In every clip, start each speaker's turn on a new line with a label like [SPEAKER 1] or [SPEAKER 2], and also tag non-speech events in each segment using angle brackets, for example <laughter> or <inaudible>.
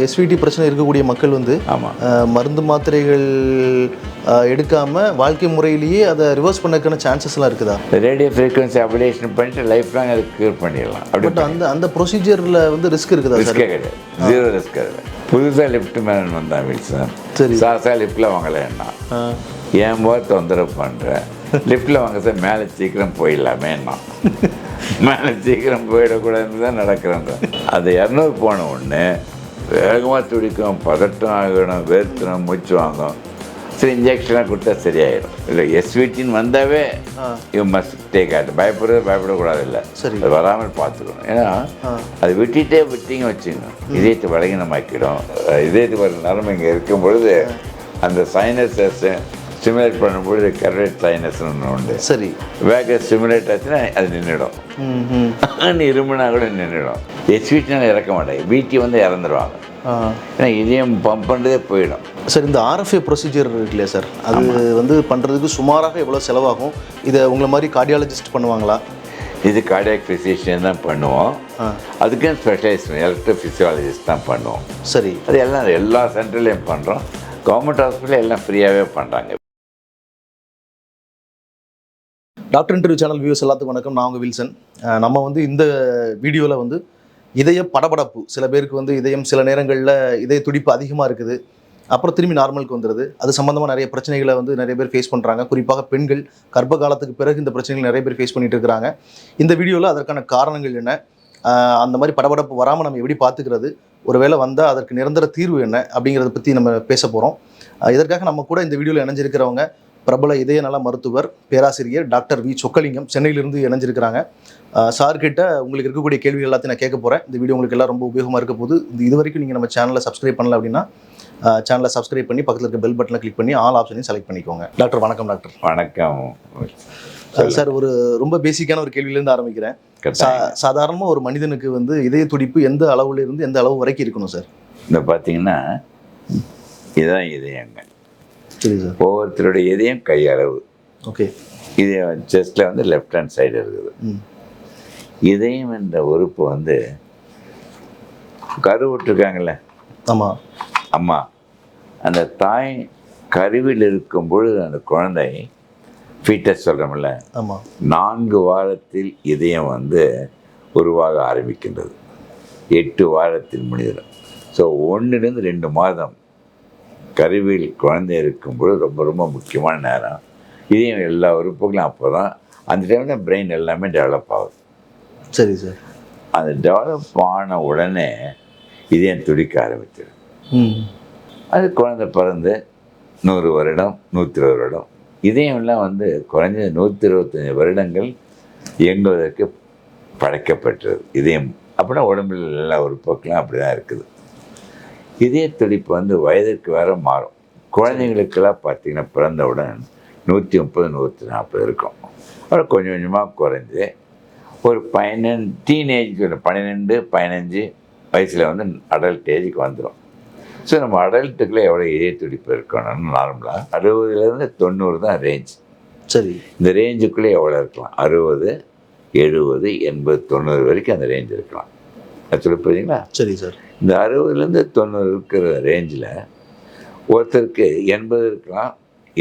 [SPEAKER 1] SVT பிரச்சனை இருக்கக்கூடிய மக்கள் வந்து மருந்து மாத்திரைகள் அஹ், எடுக்காம வாழ்க்கை முறையிலேயே அதை ரிவர்ஸ் பண்ணக்கான சான்சஸ்லாம் இருக்குதா?
[SPEAKER 2] ரேடியோ ஃப்ரீக்வன்சி அப்டேஷன் பண்ணிட்டு லைஃப் லாங் அதை க்யூர் பண்ணிடலாம்.
[SPEAKER 1] பட் அந்த அந்த ப்ரொசீஜரில் வந்து ரிஸ்க் இருக்குதா சார்
[SPEAKER 2] ரிஸ்கே கிடையாது. ஜீரோ ரிஸ்க் அதில் புதுசாக லிஃப்ட் மேன் வந்தான் வில்சன்
[SPEAKER 1] சரி.
[SPEAKER 2] சாசா லிஃப்ட்டில் வாங்கலைன்னா ஏன் போது தொந்தரவு பண்ணுறேன் லிஃப்ட்டில் வாங்க சார் மேலே சீக்கிரம் போயிடலாமே நான் மேலே சீக்கிரம் போயிடக்கூடாதுன்னு தான் நடக்கிறேன் அது இரநூறு போன உடனே வேகமாக துடிக்கும் பதட்டம் ஆகணும் வேர்த்தணும் மூச்சு வாங்கும். சரி இன்ஜெக்ஷன்லாம் கொடுத்தா சரியாயிடும். இல்லை எஸ்விட்டின்னு வந்தாவே யூ மஸ்ட் டேக் ஆட் பயப்படுறது பயப்படக்கூடாது இல்லை
[SPEAKER 1] சரி.
[SPEAKER 2] அது வராமல் பார்த்துக்கணும். ஏன்னா அது விட்டுட்டே விட்டீங்க வச்சுங்க இதயத்தை பலகீனமாக்கிடும் இதயத்துக்கு வர நரம்பு இங்கே இருக்கும் பொழுது அந்த சைனஸை ஸ்டிமுலேட் பண்ணும்பொழுது கரெக்ட் சைனஸ்னு ஒன்று உண்டு.
[SPEAKER 1] சரி.
[SPEAKER 2] வேக ஸ்டிமுலேட் ஆச்சுன்னா அது நின்றுடும். இருமுனா கூட நின்றுடும். எஸ்வீட்னால இறக்க மாட்டாங்க. பிடி வந்து இறந்துருவாங்க.
[SPEAKER 1] ஆ.
[SPEAKER 2] ஏன்னா இதயம் பம்ப் பண்ணுறதே போயிடும்.
[SPEAKER 1] சார் இந்த ஆர்எஃப்ஏ ப்ரொசீஜர் இருக்கு இல்லையா சார்? அது வந்து பண்ணுறதுக்கு சுமாராக எவ்வளோ செலவாகும்? இதை உங்களை மாதிரி கார்டியாலஜிஸ்ட் பண்ணுவாங்களா?
[SPEAKER 2] இது கார்டியாக் ஃபிசிஷியன் தான் பண்ணுவோம்.
[SPEAKER 1] ஆ.
[SPEAKER 2] அதுக்கும் ஸ்பெஷலைஸ்ட் எலக்ட்ரோ ஃபிசியாலஜிஸ்ட் தான் பண்ணுவோம்.
[SPEAKER 1] சரி.
[SPEAKER 2] அது எல்லாம் எல்லா சென்டர்லேயும் பண்ணுறோம் கவர்மெண்ட் ஹாஸ்பிட்டல் எல்லாம் ஃப்ரீயாகவே பண்ணுறாங்க
[SPEAKER 1] டாக்டர் இன்டர்வியூ சேனல் வியூஸ் எல்லாத்துக்கும் வணக்கம். நான் உங்கள் வில்சன். நம்ம வந்து இந்த வீடியோவில் வந்து இதய படபடப்பு சில பேருக்கு வந்து இதயம் சில நேரங்களில் இதய துடிப்பு அதிகமாக இருக்குது. அப்புறம் திரும்பி நார்மலுக்கு வந்துடுது அது சம்மந்தமாக நிறைய பிரச்சனைகளை வந்து நிறைய பேர் ஃபேஸ் பண்ணுறாங்க குறிப்பாக பெண்கள் கர்ப்ப காலத்துக்கு பிறகு இந்த பிரச்சனைகள் நிறைய பேர் ஃபேஸ் பண்ணிட்டு இருக்கிறாங்க. இந்த வீடியோவில் அதற்கான காரணங்கள் என்ன? அந்த மாதிரி படபடப்பு வராமல் நம்ம எப்படி பார்த்துக்கிறது? ஒருவேளை வந்தால் அதற்கு நிரந்தர தீர்வு என்ன? அப்படிங்கிறத பற்றி நம்ம பேச போகிறோம் இதற்காக நம்ம கூட இந்த வீடியோவில் இணைஞ்சிருக்கிறவங்க பிரபல இதய நல மருத்துவர் பேராசிரியர் டாக்டர் வி. சொக்கலிங்கம் சென்னையிலிருந்து இணைஞ்சிருக்கிறாங்க. அஹ் சார் கிட்ட உங்களுக்கு இருக்கக்கூடிய கேள்வி எல்லாத்தையும் நான் கேட்க போகிறேன் இந்த வீடியோ உங்களுக்கு எல்லாம் ரொம்ப உபயோகமாக இருக்க போது இந்த இது வரைக்கும் நீங்கள் நம்ம சேனலை சப்ஸ்கிரைப் பண்ணல அப்படின்னா சேனலை சப்ஸ்கிரைப் பண்ணி பக்கத்தில் இருக்க பெல் பட்டனை கிளிக் பண்ணி ஆல் ஆப்ஷனையும் செலக்ட் பண்ணிக்கோங்க. டாக்டர் வணக்கம் டாக்டர்.
[SPEAKER 2] வணக்கம்.
[SPEAKER 1] சார் ஒரு ரொம்ப பேசிக்கான ஒரு கேள்வியிலேருந்து ஆரம்பிக்கிறேன். சா. சாதாரணமாக ஒரு மனிதனுக்கு வந்து இதய துடிப்பு எந்த அளவுல இருந்து எந்த அளவு வரைக்கும் இருக்கணும் சார்?
[SPEAKER 2] இந்த பார்த்தீங்கன்னா இதுதான் இதயங்க ஒவ்வொருத்தருடைய இதயம் கையளவு
[SPEAKER 1] ஓகே.
[SPEAKER 2] இதயம் செஸ்ட்டில் வந்து லெஃப்ட் ஹேண்ட் சைடு இருக்குது. இதயம் என்ற உறுப்பு வந்து கருவுற்றிருக்காங்கல்ல
[SPEAKER 1] ஆமாம்
[SPEAKER 2] அம்மா. அந்த தாய் கருவில் இருக்கும் பொழுது அந்த குழந்தை ஃபீட்டஸ் சொல்கிறோம்ல
[SPEAKER 1] ஆமாம்
[SPEAKER 2] நான்கு வாரத்தில் இதயம் வந்து உருவாக ஆரம்பிக்கின்றது. எட்டு வாரத்தில் முடிஞ்சிடும் ஸோ ஒன்றுலேருந்து ரெண்டு மாதம் கருவில் குழந்தை இருக்கும் பொழுது ரொம்ப ரொம்ப முக்கியமான நேரம். இதயம் எல்லா உறுப்புகளும் அப்போ தான் அந்த டைமில் தான் பிரெயின் எல்லாமே டெவலப் ஆகுது.
[SPEAKER 1] சரி சார்.
[SPEAKER 2] அந்த டெவலப் ஆன உடனே இதயம் துடிக்க ஆரம்பிச்சிடும். அது குழந்தை பிறந்து நூறு வருடம் நூற்றி இருபது வருடம் இதயம்லாம் வந்து குறைஞ்சது நூற்றி இருபத்தஞ்சி வருடங்கள் இயங்குவதற்கு படைக்கப்பட்டது. இதயம் அப்படின்னா உடம்பில் எல்லா உறுப்புக்கெல்லாம் அப்படி தான் இருக்குது. இதய துடிப்பு வந்து வயதுக்கு வேற மாறும். குழந்தைங்களுக்கெல்லாம் பார்த்தீங்கன்னா பிறந்தவுடன் நூற்றி முப்பது நூற்றி நாற்பது இருக்கும். அப்புறம் கொஞ்சம் கொஞ்சமாக குறைஞ்சு ஒரு பன்னெண்டு டீனேஜ் பன்னிரெண்டு பதினஞ்சு வயசில் வந்து அடல்ட் ஏஜுக்கு வந்துடும் ஸோ நம்ம அடல்ட்டுக்குள்ளே எவ்வளோ இதய துடிப்பு இருக்கணும்னு நார்மலாக அறுபதுலேருந்து தொண்ணூறு தான் ரேஞ்ச்
[SPEAKER 1] சரி.
[SPEAKER 2] இந்த ரேஞ்சுக்குள்ளே எவ்வளோ இருக்கலாம்? அறுபது எழுபது எண்பது தொண்ணூறு வரைக்கும் அந்த ரேஞ்ச் இருக்கலாம். சொல்லி புரியுதுங்களா?
[SPEAKER 1] சரி சார்.
[SPEAKER 2] இந்த அறுபதுலேருந்து தொண்ணூறு இருக்கிற ரேஞ்சில் ஒருத்தருக்கு எண்பது இருக்கலாம்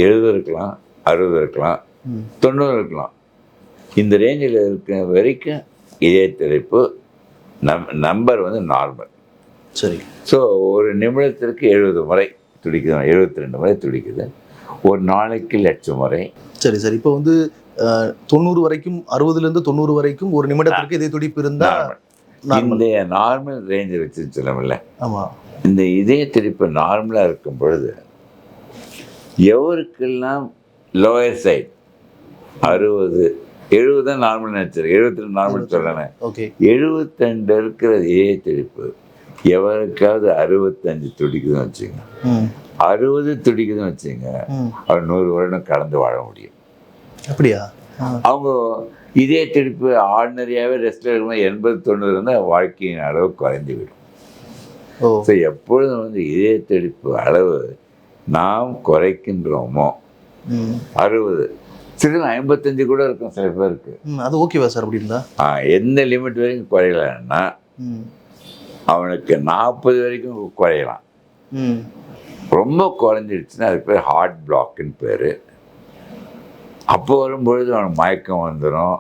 [SPEAKER 2] எழுபது இருக்கலாம் அறுபது இருக்கலாம் தொண்ணூறு இருக்கலாம். இந்த ரேஞ்சில் இருக்க வரைக்கும் இதய துடிப்பு நம் நம்பர் வந்து நார்மல்
[SPEAKER 1] சரி.
[SPEAKER 2] ஸோ ஒரு நிமிடத்திற்கு எழுபது முறை துடிக்குது எழுபத்தி ரெண்டு முறை துடிக்குது. ஒரு நாளைக்கு லட்சம் முறை.
[SPEAKER 1] சரி சார். இப்போ வந்து தொண்ணூறு வரைக்கும் அறுபதுலேருந்து தொண்ணூறு வரைக்கும் ஒரு நிமிடத்திற்கு இதய துடிப்பு இருந்தா
[SPEAKER 2] நார்மல்
[SPEAKER 1] நார்மல்
[SPEAKER 2] இந்த நார்மல் ரேஞ்சை வச்சு சொல்லமில்ல
[SPEAKER 1] ஆமாம்
[SPEAKER 2] இந்த இதய துடிப்பு நார்மலாக இருக்கும் பொழுது எவருக்கெல்லாம் லோயர் சைட் அறுபது எழுபது தான் நார்மல் நினச்சிருக்கு எழுபத்தி ரெண்டு. நார்மல்
[SPEAKER 1] ஓகே
[SPEAKER 2] எழுபத்தெண்டு இருக்கிற இதய துடிப்பு எவருக்காவது அறுபத்தஞ்சு துடிக்குதுன்னு வச்சுங்க. அறுபது துடிக்குதுன்னு வச்சுங்க அவர் நூறு வருடம் கடந்து வாழ முடியும்.
[SPEAKER 1] அப்படியா?
[SPEAKER 2] அவங்க இதய துடிப்பு ஆர்டினரியாகவே ரெஸ்ட்டில் இருக்கும்போது எண்பது தொண்ணூறு இருந்தால் வாழ்க்கையின் அளவு குறைந்து விடும்
[SPEAKER 1] ஓ.
[SPEAKER 2] ஸோ எப்பொழுதும் வந்து இதய துடிப்பு அளவு நாம் குறைக்கின்றோமோ? அறுபது. சில ஐம்பத்தஞ்சு கூட இருக்கும் சில பேருக்கு.
[SPEAKER 1] அது ஓகேவா சார் அப்படி இருந்தா?
[SPEAKER 2] ஆ, எந்த லிமிட் வரைக்கும் குறையலன்னா அவனுக்கு நாற்பது வரைக்கும் குறையலாம். ரொம்ப குறைஞ்சிடுச்சுன்னா அதுக்கு பேர் ஹார்ட் பிளாக்குன்னு பேர். அப்போ வரும்பொழுது அவனுக்கு மயக்கம் வந்துடும்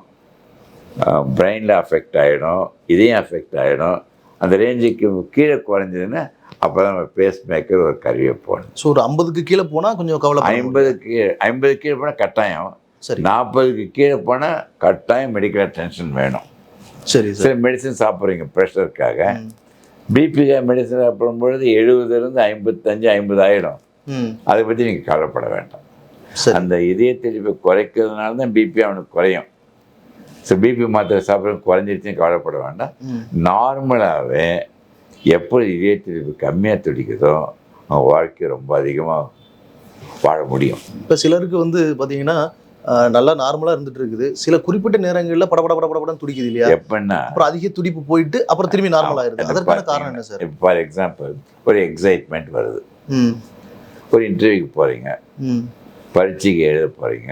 [SPEAKER 2] பிரெயினில் அஃபெக்ட் ஆகிடும் இதையும் அஃபெக்ட் ஆகிடும் அந்த ரேஞ்சுக்கு கீழே குறைஞ்சதுன்னா அப்போ தான் நம்ம பேஸ் மேக்கர் ஒரு கருவியை போடணும்.
[SPEAKER 1] ஸோ ஒரு ஐம்பதுக்கு கீழே போனா கொஞ்சம் கவலை
[SPEAKER 2] ஐம்பதுக்கு ஐம்பது கீழே போனால் கட்டாயம்.
[SPEAKER 1] சரி.
[SPEAKER 2] நாற்பதுக்கு கீழே போனால் கட்டாயம் மெடிக்கல் அட்டென்ஷன் வேணும்.
[SPEAKER 1] சரி சார்.
[SPEAKER 2] மெடிசன் சாப்பிட்றீங்க ப்ரெஷருக்காக. பிபிக்காக மெடிசன் சாப்பிடும் பொழுது எழுபதுலேருந்து ஐம்பத்தஞ்சு ஐம்பது ஆகிடும்
[SPEAKER 1] ம்.
[SPEAKER 2] அதை பற்றி நீங்கள் கவலைப்பட வேண்டாம். அந்த இதய தெளிப்பை குறைக்கிறதுனால தான் பிபி அவனுக்கு குறையும். ஸோ பிபி மாத்திரை சாப்பிட்றது குறைஞ்சிருச்சுன்னு கவலைப்பட வேண்டாம். நார்மலாகவே எப்போ இதய தெளிப்பு கம்மியாக துடிக்குதோ அவன் வாழ்க்கை ரொம்ப அதிகமாக வாழ முடியும்.
[SPEAKER 1] இப்போ சிலருக்கு வந்து பார்த்தீங்கன்னா நல்லா நார்மலாக இருந்துட்டு இருக்குது சில குறிப்பிட்ட நேரங்களில் படபட பட படபடன்னு துடிக்குது இல்லையா?
[SPEAKER 2] எப்படின்னா
[SPEAKER 1] அப்புறம் அதிக துடிப்பு போயிட்டு அப்புறம் திரும்பி நார்மல் ஆயிருது. அதற்கான காரணம் என்ன சார்?
[SPEAKER 2] ஃபார் எக்ஸாம்பிள் ஒரு எக்ஸைட்மெண்ட் வருது.
[SPEAKER 1] ம்.
[SPEAKER 2] ஒரு இன்டர்வியூக்கு போகிறீங்க
[SPEAKER 1] ம்.
[SPEAKER 2] பரீட்சைக்கு எழுத போகிறீங்க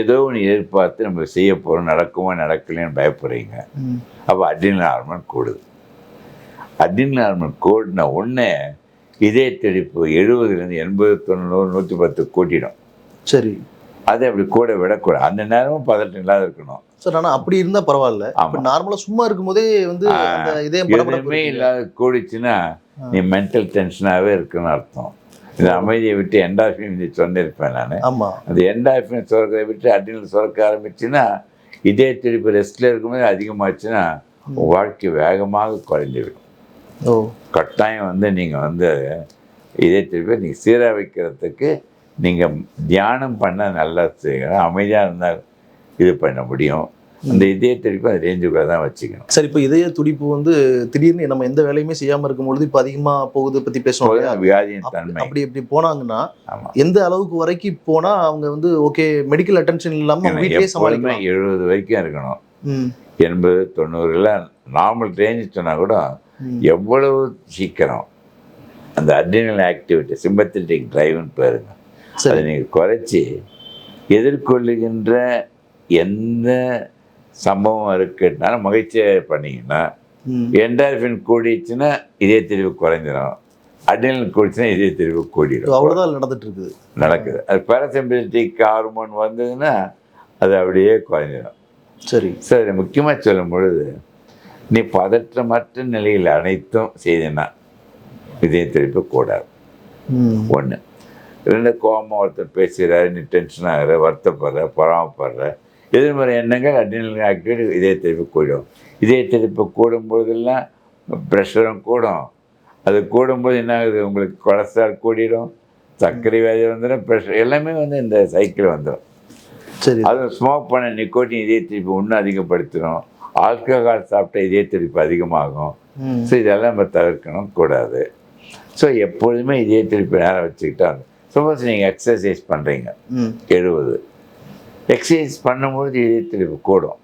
[SPEAKER 2] ஏதோ ஒன்று எதிர்பார்த்து நம்ம செய்ய போகிறோம் நடக்குமோ நடக்கலைன்னு பயப்படுறீங்க. அப்போ அட்ரினல் ஹார்மோன் கூடுது. அட்ரினல் ஹார்மோன் கூடின உடனே இதய துடிப்பு எழுபதுலேருந்து எண்பது தொண்ணூறு நூற்றி பத்து கூட்டிடும்.
[SPEAKER 1] சரி.
[SPEAKER 2] அது அப்படி கூட விடக்கூடாது. அந்த நேரமும் பதட்டம் இல்லாத இருக்கணும்.
[SPEAKER 1] சார் ஆனால் அப்படி இருந்தால் பரவாயில்ல.
[SPEAKER 2] ஆமாம்
[SPEAKER 1] நார்மலாக சும்மா இருக்கும்போதே வந்து படபடப்பு
[SPEAKER 2] எதுவுமே. இல்லாத கூடிச்சுன்னா. நீ மென்டல் டென்ஷனாகவே இருக்குன்னு அர்த்தம். இந்த அமைதியை விட்டு என்டாஃபின் இது சொன்னிருப்பேன் நான்.
[SPEAKER 1] ஆமா.
[SPEAKER 2] அந்த என்டாஃபின் சுரக்கிறத விட்டு அட்ரினல் சுரக்க ஆரம்பிச்சுன்னா இதய துடிப்பு ரெஸ்ட்டில் இருக்கும்போது அதிகமாச்சுன்னா உன் வாழ்க்கை வேகமாக குறைஞ்சிடும்
[SPEAKER 1] ஓ.
[SPEAKER 2] கட்டாயம் வந்து நீங்கள் வந்து இதே திருப்பி நீங்கள் சீராக வைக்கிறதுக்கு நீங்கள் தியானம் பண்ண நல்லா செய்யணும். அமைதியாக இருந்தால் இது பண்ண முடியும். அந்த இதய திருப்பி அந்த ரேஞ்சுக்குள்ளே தான் வச்சுக்கணும்.
[SPEAKER 1] சரி இப்போ இதய துடிப்பு வந்து திடீர்னு நம்ம எந்த வேலையுமே செய்யாம இருக்கும்பொழுது இப்போ அதிகமா போகுது இல்லையா?
[SPEAKER 2] அப்போதான் வியாதியின் தன்மை.
[SPEAKER 1] அப்படி இப்படி போனாங்கன்னா எந்த அளவுக்கு வரைக்கும் போனா அவங்க வந்து ஓகே மெடிக்கல் அட்டென்ஷன் இல்லாம அவங்க வீட்லயே
[SPEAKER 2] எப்பொழுதுமே
[SPEAKER 1] சமாளிக்கலாம்?
[SPEAKER 2] எழுபது வரைக்கும் இருக்கணும். எண்பது தொண்ணூறுல நார்மல் ரேஞ்ச் சொன்னால் கூட. எவ்வளவு சீக்கிரம் அந்த அட்ரினல் ஆக்டிவிட்டி சிம்பத்தட்டிக் டிரைவ்னு பேருங்க அதை நீங்கள் குறைச்சி எதிர்கொள்ளுகின்ற எந்த சம்பவம் இருக்குனாலும் மகிழ்ச்சியாக பண்ணீங்கன்னா என்டார்ஃபின் கூடிச்சுன்னா இதே தெரிவு குறைஞ்சிடும் அட்ரினல் கூடிச்சுன்னா இதே தெரிவு கூடிடும்.
[SPEAKER 1] அவ்வளவுதான் நடந்துட்டு இருக்குது
[SPEAKER 2] நடக்குது. அது பேரசிம்பத்திக் ஹார்மோன் வந்ததுன்னா அது அப்படியே குறைஞ்சிடும்
[SPEAKER 1] சரி.
[SPEAKER 2] சரி முக்கியமாக சொல்லும் பொழுது நீ பதற்றமற்ற நிலையில் அனைத்தும் செய்தனா இதய தெரிப்பு கூடாது. ஒன்று ரெண்டு கோபமாக ஒருத்தர் பேசுகிறாரு நீ டென்ஷன் ஆகிற வருத்தப்படுற பொறாமப்படுற எதிர்மறை எண்ணங்கள் அட்ரினல் ஆக்டிவிட்டி இதய திருப்பி கூடும். இதய திருப்பி கூடும் பொழுதெல்லாம் ப்ரெஷரும் கூடும். அது கூடும்போது என்ன ஆகுது உங்களுக்கு கொலஸ்ட்ரால் கூடிடும் சர்க்கரை வியாதி வந்துடும் ப்ரெஷர் எல்லாமே வந்து இந்த சைக்கிள் வந்துடும்
[SPEAKER 1] சரி.
[SPEAKER 2] அதுவும் ஸ்மோக் பண்ண நிக்கோட்டின் இதய திருப்பி இன்னும் அதிகப்படுத்திடும் ஆல்கஹால் சாப்பிட்ட இதய திருப்பி அதிகமாகும். ஸோ இதெல்லாம் நம்ம தவிர்க்கணும் கூடாது. ஸோ எப்பொழுதுமே இதே திருப்பி நேரம் வச்சுக்கிட்டாங்க சப்போஸ் நீங்கள் எக்ஸசைஸ் பண்ணுறீங்க எழுபது எக்ஸசைஸ் பண்ணும்பொழுது இதய திருப்பி கூடும்.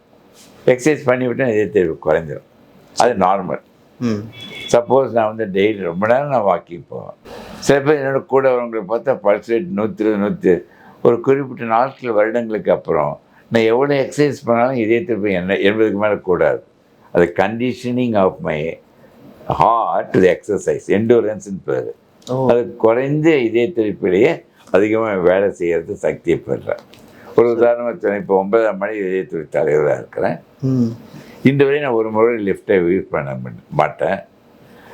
[SPEAKER 2] எக்ஸசைஸ் பண்ணிவிட்டால் இதய திருப்பி குறைஞ்சிரும். அது நார்மல் சப்போஸ் நான் வந்து டெய்லி ரொம்ப நேரம் நான் வாக்கிங் போவேன். சில பேர் என்னோட கூட வரவங்களை பார்த்தா பல்ஸ் ரேட் நூற்றி இருபது நூற்றி ஒரு குறிப்பிட்ட நாட்கள் வருடங்களுக்கு அப்புறம் நான் எவ்வளோ எக்ஸசைஸ் பண்ணாலும் இதே திருப்பி என்ன எண்பதுக்கு மேலே கூடாது. அது conditioning of my heart to exercise எண்டூரன்ஸ்னு பேர். அது குறைந்த இதய திருப்பிலேயே அதிகமாக வேலை செய்கிறது சக்தியை பெறுறேன். ஒரு உதாரணமாக இப்போ ஒன்பதாம் மணி இதய துறை தலைவராக இருக்கிறேன். இந்த வரை நான் ஒரு முறை லிஃப்ட்டை யூஸ் பண்ண மாட்ட- மாட்டேன்.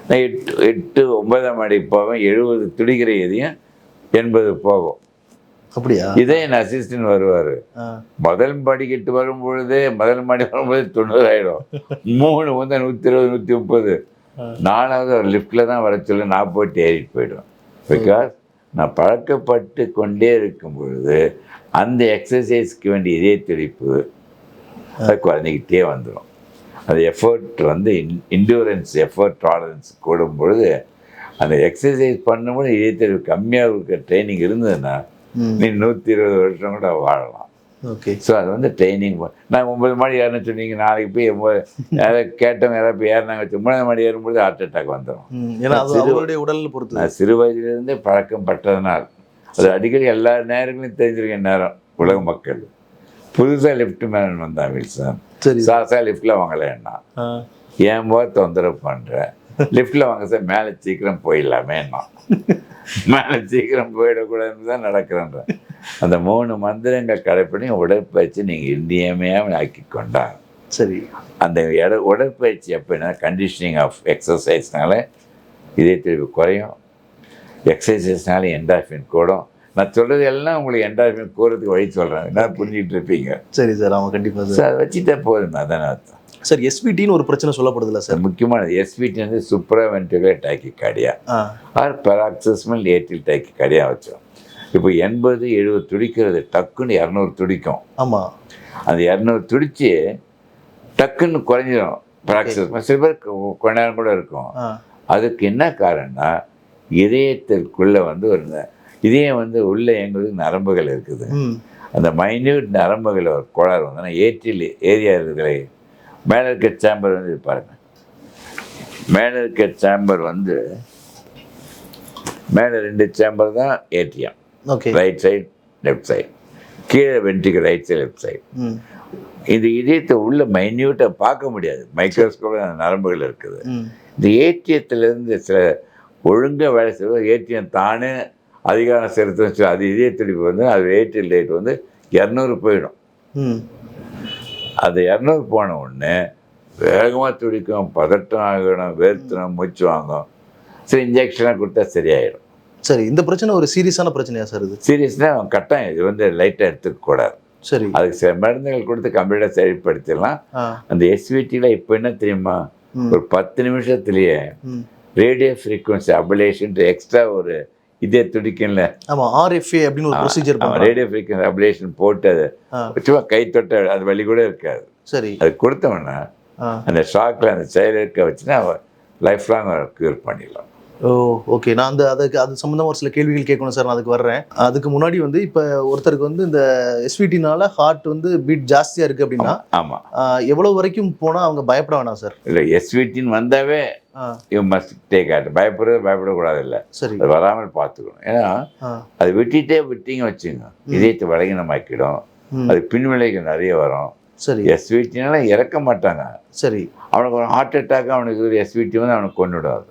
[SPEAKER 2] நான் எட்டு எட்டு ஒன்பதாம் மாடி போவேன். எழுபது துடிக்கிற எதையும் எண்பது போகும்.
[SPEAKER 1] அப்படியா?
[SPEAKER 2] இதே என் அசிஸ்டன்ட் வருவார். முதல் படிக்கட்டு வரும்பொழுதே முதல் மாடி வரும்போது தொண்ணூறு ஆயிடும். மூணு வந்து நூற்றி இருபது நூற்றி முப்பது. நாலாவது ஒரு லிஃப்ட்டில் தான் வர சொல்லி நான் போயிட்டு ஏறிட்டு போயிடுவேன். பிகாஸ் நான் பழக்கப்பட்டு கொண்டே இருக்கும் பொழுது அந்த எக்ஸசைஸ்க்கு வேண்டிய இதய துடிப்பு அது குறைஞ்சிக்கிட்டே வந்துடும் அந்த எஃபர்ட் வந்து இன் இன்டூரன்ஸ் எஃபர்ட் டாலரன்ஸ் கூடும் பொழுது அந்த எக்ஸசைஸ் பண்ணும்போது இதய துடிப்பு கம்மியாக இருக்க ட்ரைனிங் இருந்ததுன்னா நீ நூற்றி இருபது வருஷம் கூட வாழலாம்.
[SPEAKER 1] ஓகே.
[SPEAKER 2] ஸோ அது வந்து ட்ரைனிங் நான் ஒன்பது மணி ஏறணும்னு சொன்னீங்க நாளைக்கு போய் ஒம்பது யாராவது கேட்டவங்க யாராவது போய் ஏறினாங்க வச்சு ஒன்பது மணி ஏறும்போது ஹார்ட் அட்டாக் வந்துடும்
[SPEAKER 1] ஏன்னா அது
[SPEAKER 2] சிறு-
[SPEAKER 1] உடல் பொறுத்து
[SPEAKER 2] நான் சிறு வயதிலிருந்தே பழக்கம் பட்டதனால் அது அடிக்கடி எல்லா நேரங்களையும் தெரிஞ்சிருக்கேன் நேரம் உலக மக்கள். புதுசாக லிஃப்ட் மேன் வந்தான் வில்சன்
[SPEAKER 1] சரி.
[SPEAKER 2] சாசா லிஃப்டில் வாங்கலைன்னா ஏன் போக தொந்தரவு பண்ணுறேன் லிஃப்ட்டில் வாங்க சார் மேலே சீக்கிரம் போயிடலாமேன்னா மேலே சீக்கிரம் போயிடக்கூடாதுன்னு தான் நடக்கிறேன்ற அந்த மூணு மந்திரங்கள் கடைப்பிடி உடற்பயிற்சி நீங்கள் இந்தியமையாக ஆக்கி கொண்டாங்க.
[SPEAKER 1] சரி.
[SPEAKER 2] அந்த இட உடற்பயிற்சி எப்படின்னா கண்டிஷனிங் ஆஃப் எக்ஸசைஸ்னால இதே திருப்பி குறையும். எக்ஸசைஸ்னால என்டார்ஃபின் கூடும். நான் சொல்கிறது எல்லாம் உங்களுக்கு என்டார்ஃபின் கூறதுக்கு வழி சொல்கிறேன் என்ன புரிஞ்சிட்டு இருப்பீங்க?
[SPEAKER 1] சரி சார் ஆமாம் கண்டிப்பாக சார்.
[SPEAKER 2] அதை வச்சுட்டா போதும் அதான அர்த்தம்.
[SPEAKER 1] சார் எஸ்பிடின்னு ஒரு பிரச்சனை சொல்லப்படுதுல்ல சார்?
[SPEAKER 2] முக்கியமானது எஸ்பிடி வந்து supra ventricular tachycardia
[SPEAKER 1] ah.
[SPEAKER 2] Or paroxysmal atrial tachycardia வச்சோம் இப்போ எண்பது எழுபது துடிக்கிறது டக்குன்னு இரநூறு துடிக்கும்.
[SPEAKER 1] ஆமாம்
[SPEAKER 2] அந்த இரநூறு துடிச்சு டக்குன்னு குறைஞ்சிடும் பெராக்சிஸ்மல் சில பேர் கொஞ்ச நேரம் கூட இருக்கும். அதுக்கு என்ன காரணம்னா இதயத்திற்குள்ளே வந்து ஒரு இதயம் வந்து உள்ளே எங்களுக்கு நரம்புகள் இருக்குது. அந்த மைன்யூட் நரம்புகள் ஒரு கோளாறு வந்தோன்னா ஏற்றில் ஏரியா இருக்கிற மேலே இருக்க சேம்பர் வந்து பாருங்க. மேலே இருக்க சேம்பர் வந்து மேலே ரெண்டு சேம்பர் தான் atrium
[SPEAKER 1] okay
[SPEAKER 2] right side left side கீழே வென்ட்ரிக்கு ரைட் சைடு லெஃப்ட் சைடு இந்த இதயத்தை உள்ள மைன்யூட்டாக பார்க்க முடியாது. மைக்ரோஸ்கோப்பில் நரம்புகள் இருக்குது. இந்த ஏடிஎத்திலேருந்து சில ஒழுங்காக வேலை செய்வது ஏடிஎம் தானே அதிகாரம் செலுத்தணும் சொல்லி அது இதய துடிப்பு வந்து அது ஏடிஎல் ரேட் வந்து இரநூறு போயிடும். அது இரநூறு போன உடனே வேகமாக துடிக்கும் பதட்டம் ஆகணும் வேர்த்தணும் மூச்சு வாங்கும். சரி இன்ஜெக்ஷனாக கொடுத்தா சரியாயிடும்.
[SPEAKER 1] சரி இந்த பிரச்சனை ஒரு சீரியஸான பிரச்சனையா சார் இது?
[SPEAKER 2] சீரியஸ்னால் கட்டாயம் இது வந்து லைட்டாக எடுத்துக்கக்கூடாது
[SPEAKER 1] சரி.
[SPEAKER 2] அதுக்கு சில மருந்துகள் கொடுத்து கம்ப்ளீட்டாக சரிப்படுத்திடலாம் அந்த எஸ்விடியில் இப்போ என்ன தெரியுமா? ஒரு பத்து நிமிஷத்துலேயே ரேடியோ ஃப்ரீக்வன்சி அபலேஷன் எக்ஸ்ட்ரா ஒரு இதே துடிக்கும்ல.
[SPEAKER 1] ஆமாம் ஆர்எஃப்ஏ அப்படின்னு ஒரு ப்ரொசீஜர்
[SPEAKER 2] ரேடியோ ஃப்ரீக்வன்சி அபலேஷன் போட்டு அது சும்மா கை தொட்ட அது வலி கூட இருக்காது.
[SPEAKER 1] சரி.
[SPEAKER 2] அது கொடுத்தோம்னா
[SPEAKER 1] ஆ.
[SPEAKER 2] அந்த ஷாக்கில் அந்த செயல் இருக்க வச்சுன்னா லைஃப் லாங் க்யூர் பண்ணிடலாம்.
[SPEAKER 1] ஓ ஓகே நான் அந்த அதுக்கு அது சம்மந்தமாக ஒரு சில கேள்விகள் கேட்கணும் சார் நான் அதுக்கு வர்றேன். அதுக்கு முன்னாடி வந்து இப்போ ஒருத்தருக்கு வந்து இந்த எஸ்விடினால ஹார்ட் வந்து பீட் ஜாஸ்தியாக இருக்குது அப்படின்னா
[SPEAKER 2] ஆமாம்
[SPEAKER 1] ஆ, எவ்வளவு வரைக்கும் போனால் அவங்க பயப்பட வேணாம் சார்?
[SPEAKER 2] இல்லை எஸ்விடின்னு வந்தாவே யூ மஸ்ட் டேக் ஆட் பயப்படுறது பயப்படக்கூடாது இல்லை
[SPEAKER 1] சரி.
[SPEAKER 2] அது வராமல் பார்த்துக்கணும். ஏன்னா அது விட்டுட்டே விட்டீங்க வச்சுங்க இதயத்தை பலகீனமாக்கிடும்
[SPEAKER 1] ம்.
[SPEAKER 2] அது பின்விளைகள் நிறைய வரும்.
[SPEAKER 1] சரி.
[SPEAKER 2] எஸ்விடினால இறக்க மாட்டாங்க.
[SPEAKER 1] சரி.
[SPEAKER 2] அவனுக்கு ஒரு ஹார்ட் அட்டாக் அவனுக்கு எஸ்விடி வந்து அவனுக்கு கொண்டுடும்